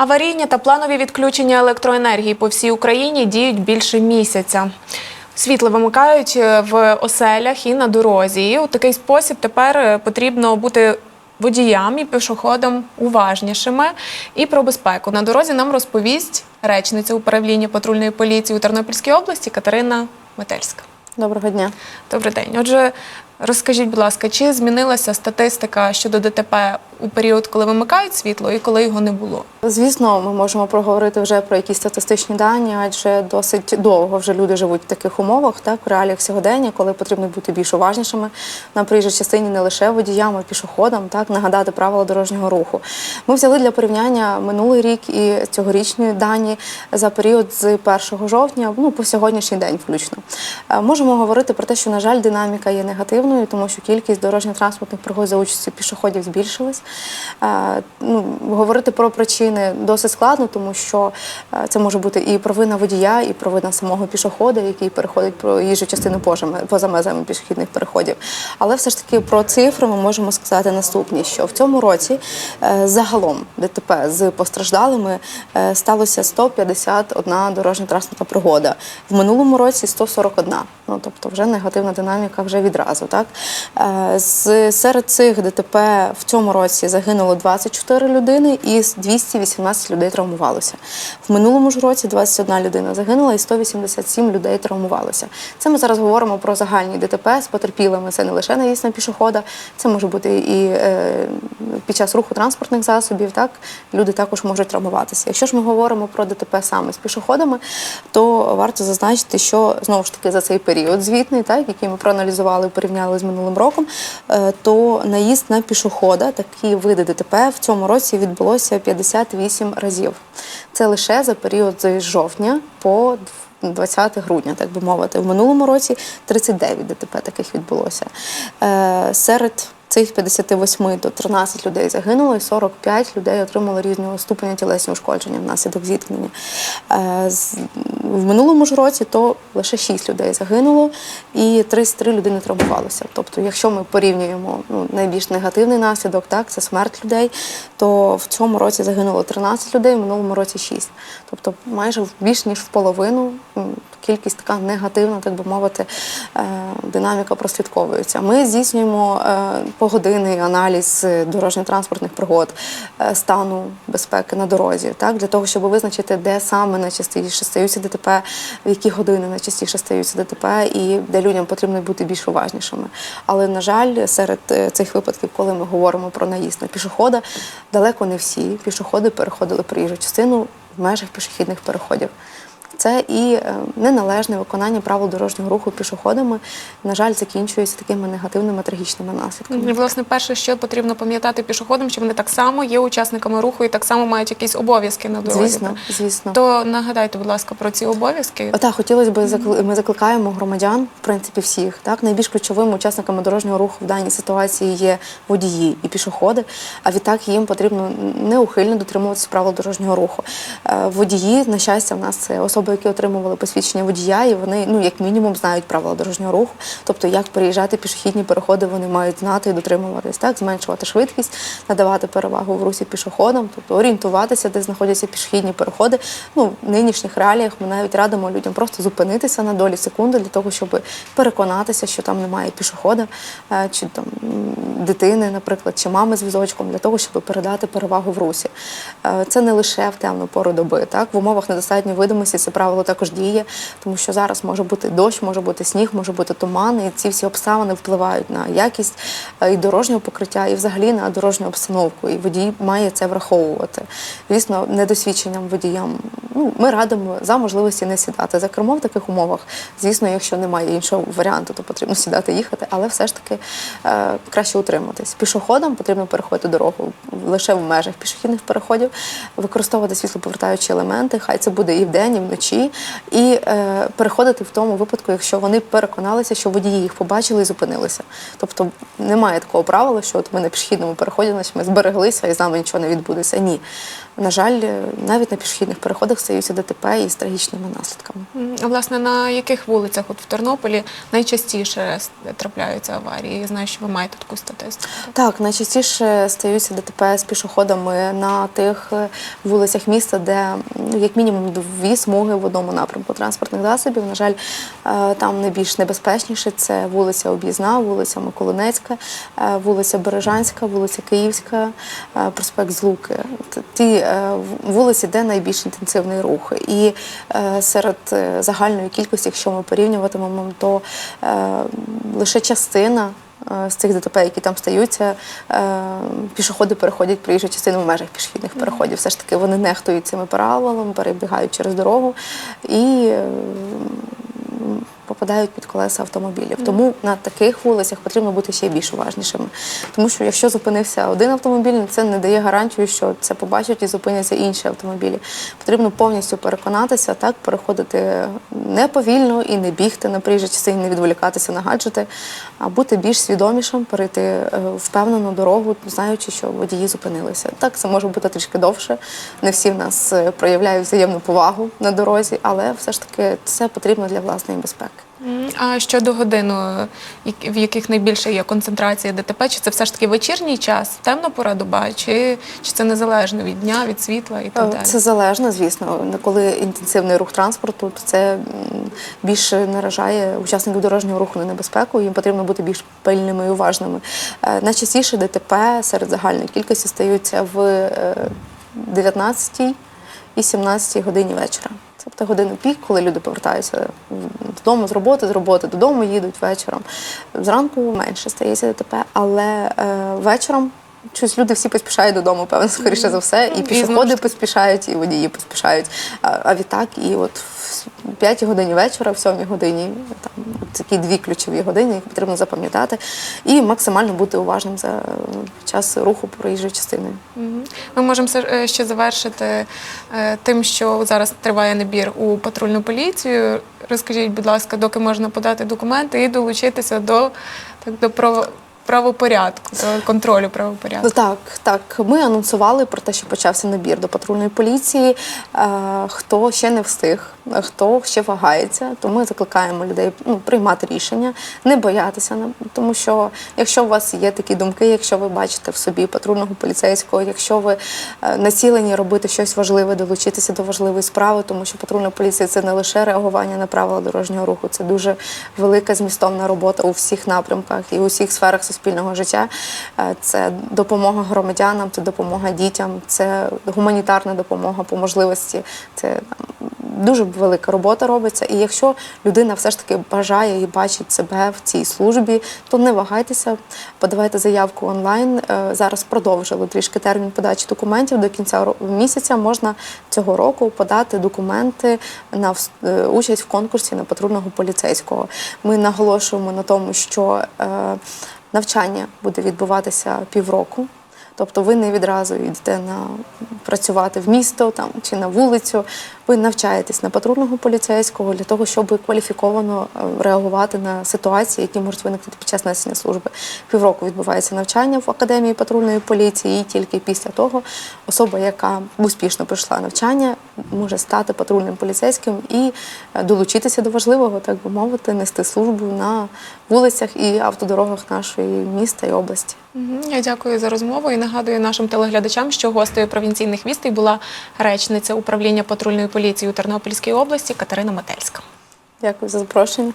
Аварійні та планові відключення електроенергії по всій Україні діють більше місяця. Світло вимикають е, в оселях і на дорозі. І у такий спосіб тепер е, потрібно бути водіям і пішоходам уважнішими. І про безпеку на дорозі нам розповість речниця управління патрульної поліції у Тернопільській області Катерина Метельська. Доброго дня. Добрий день. Отже, розкажіть, будь ласка, чи змінилася статистика щодо ДТП у період, коли вимикають світло і коли його не було? Звісно, ми можемо проговорити вже про якісь статистичні дані, адже досить довго вже люди живуть в таких умовах, так в реаліях сьогодення, коли потрібно бути більш уважнішими на проїжджій частині не лише водіям, а й пішоходам, так нагадати правила дорожнього руху. Ми взяли для порівняння минулий рік і цьогорічні дані за період з 1 жовтня, ну по сьогоднішній день, включно. Е, Можемо говорити про те, що на жаль, динаміка є негативною, тому що кількість дорожньо-транспортних пригод за участю пішоходів збільшилась. Е, Ну, говорити про причини досить складно, тому що е, це може бути і провина водія, і провина самого пішохода, який переходить проїжджу частину поза ме- межами пішохідних переходів. Але все ж таки про цифри ми можемо сказати наступні: що в цьому році е, загалом ДТП з постраждалими сталося 151 дорожньо-транспортна пригода. В минулому році 141. Ну тобто, вже негативна динаміка вже відразу. Так серед цих ДТП в цьому році загинуло 24 людини і 218 людей травмувалося. В минулому ж році 21 людина загинула і 187 людей травмувалося. Це ми зараз говоримо про загальні ДТП з потерпілими. Це не лише наїзд на пішохода, це може бути і е, під час руху транспортних засобів. Так люди також можуть травмуватися. Якщо ж ми говоримо про ДТП саме з пішоходами, то варто зазначити, що знову ж таки за цей період звітний, так який ми проаналізували, порівняли з минулим роком, е, то наїзд на пішохода, такі види ДТП в цьому році відбулося 58 разів. Це лише за період з жовтня по 20 грудня, так би мовити. В минулому році 39 ДТП таких відбулося. Е, Серед цих 58 то 13 людей загинуло, і 45 людей отримали різного ступеня тілесні ушкодження внаслідок зіткнення. В минулому ж році то лише 6 людей загинуло і 33 людини травмувалося. Тобто, якщо ми порівнюємо ну, найбільш негативний наслідок, так це смерть людей, то в цьому році загинуло 13 людей, в минулому році 6. Тобто майже більш ніж в половину кількість така негативна, так би мовити, е, динаміка прослідковується. Ми здійснюємо е, погодинний аналіз дорожньо-транспортних пригод, е, стану безпеки на дорозі, так для того, щоб визначити, де саме найчастіше стаються ДТП, в які години найчастіше стаються ДТП, і де людям потрібно бути більш уважнішими. Але на жаль, серед е, цих випадків, коли ми говоримо про наїзд на пішохода, далеко не всі пішоходи переходили проїжджу частину в межах пішохідних переходів. Це і е, неналежне виконання правил дорожнього руху пішоходами, на жаль, закінчується такими негативними трагічними наслідками. І, власне, перше, що потрібно пам'ятати пішоходам, що вони так само є учасниками руху і так само мають якісь обов'язки на дорозі. Звісно, звісно. То нагадайте, будь ласка, про ці обов'язки. Так, хотілося б ми закликаємо громадян, в принципі, всіх. Так, найбільш ключовими учасниками дорожнього руху в даній ситуації є водії і пішоходи. А відтак їм потрібно неухильно дотримуватися правил дорожнього руху. Е, Водії, на щастя, в нас це особи, які отримували посвідчення водія, і вони, ну як мінімум, знають правила дорожнього руху. Тобто, як переїжджати пішохідні переходи, вони мають знати і дотримуватись, так, зменшувати швидкість, надавати перевагу в русі пішоходам, тобто орієнтуватися, де знаходяться пішохідні переходи. Ну, в нинішніх реаліях ми навіть радимо людям просто зупинитися на долі секунди для того, щоб переконатися, що там немає пішохода, е, чи там дитини, наприклад, чи мами з візочком, для того, щоб передати перевагу в русі. Е, Це не лише в темну пору доби. Так, в умовах недостатньої видимості це правило також діє, тому що зараз може бути дощ, може бути сніг, може бути туман, і ці всі обставини впливають на якість е, і дорожнього покриття, і взагалі на дорожню обстановку. І водій має це враховувати. Звісно, недосвідченням водіям. Ну, ми радимо за можливості не сідати за кермо в таких умовах. Звісно, якщо немає іншого варіанту, то потрібно сідати їхати, але все ж таки е, краще утриматись. Пішоходам потрібно переходити дорогу лише в межах пішохідних переходів, використовувати світлоповертаючі елементи, хай це буде і вдень, і вночі, і е, переходити в тому випадку, якщо вони переконалися, що водії їх побачили і зупинилися. Тобто немає такого правила, що от ми на пішохідному переході, значить ми збереглися і з нами нічого не відбудеться. Ні. на жаль, е, навіть на пішохідних переходах стаються ДТП із трагічними наслідками. А власне на яких вулицях от в Тернополі найчастіше трапляються аварії? Я знаю, що ви маєте таку статистику. Так, найчастіше стаються ДТП з пішоходами на тих е, вулицях міста, де ну, як мінімум дві смуги в одному напрямку транспортних засобів. На жаль, е, там найбільш небезпечніше це вулиця Об'їзна, вулиця Миколинецька, е, вулиця Бережанська, вулиця Київська, проспект Злуки. Ті вулиці, де найбільш інтенсивний рух. І е, серед е, загальної кількості, якщо ми порівнюватимемо, то е, лише частина з цих ДТП, які там стаються, пішоходи переходять проїжджу частину в межах пішохідних переходів. Все ж таки вони нехтують цими правилами, перебігають через дорогу і попадають під колеса автомобілів. Тому на таких вулицях потрібно бути ще більш уважнішими. Тому що якщо зупинився один автомобіль, це не дає гарантію, що це побачать і зупиняться інші автомобілі. Потрібно повністю переконатися, так переходити не повільно і не бігти на приїжджій частині, не відволікатися на гаджети, а бути більш свідомішим, перейти е, впевнену дорогу, знаючи, що водії зупинилися. Так, це може бути трішки довше. Не всі в нас е, проявляють взаємну повагу на дорозі, але все ж таки це потрібно для власної безпеки. А щодо годину, в яких найбільше є концентрація ДТП, чи це все ж таки вечірній час, темна пора доба, чи, чи це незалежно від дня, від світла і так Е, далі? Це залежно, звісно. Коли інтенсивний рух транспорту, то це більше наражає учасників дорожнього руху на небезпеку. Їм потрібно бути більш пильними і уважними. Е, Найчастіше ДТП серед загальної кількості стаються в е, 19 і 17 годині вечора. Тобто годину пік, коли люди повертаються додому з роботи, з роботи додому їдуть вечором. Зранку менше стається ДТП, але е, вечором щось люди всі поспішають додому, певно, скоріше за все, і пішоходи поспішають, і водії поспішають. А, а відтак, і от в 5 годині вечора, в 7 годині, там такі дві ключові години, які потрібно запам'ятати, і максимально бути уважним за час руху проїжджої частиною. Мгм. Ми можемо е, ще завершити е, тим, що зараз триває набір у патрульну поліцію. Розкажіть, будь ласка, доки можна подати документи і долучитися до, так, до право- правопорядку, контролю правопорядку. Ну так, так. Ми анонсували про те, що почався набір до патрульної поліції. Е, хто ще не встиг, хто ще вагається, то ми закликаємо людей ну, приймати рішення, не боятися, на- тому що якщо у вас є такі думки, якщо ви бачите в собі патрульного поліцейського, якщо ви е, націлені робити щось важливе, долучитися до важливої справи, тому що патрульна поліція це не лише реагування на правила дорожнього руху, це дуже велика змістовна робота у всіх напрямках і у всіх сферах суспільного життя. Е, Це допомога громадянам, це допомога дітям, це гуманітарна допомога по можливості. Це дуже велика робота робиться. І якщо людина все ж таки бажає і бачить себе в цій службі, то не вагайтеся, подавайте заявку онлайн. Е, Зараз продовжили трішки термін подачі документів. До кінця місяця можна цього року подати документи на е, участь в конкурсі на патрульного поліцейського. Ми наголошуємо на тому, що навчання буде відбуватися півроку. Тобто ви не відразу йдете на працювати в місто там чи на вулицю. Ви навчаєтесь на патрульного поліцейського для того, щоб кваліфіковано е, реагувати на ситуації, які можуть виникнути під час несення служби. Півроку відбувається навчання в академії патрульної поліції, і тільки після того особа, яка успішно пройшла навчання, може стати патрульним поліцейським і е, долучитися до важливого, так би мовити, нести службу на вулицях і автодорогах нашої міста і області. Я дякую за розмову і нагадую нашим телеглядачам, що гостею провінційних вістей була речниця управління патрульної поліції у Тернопільській області Катерина Метельська. Дякую за запрошення.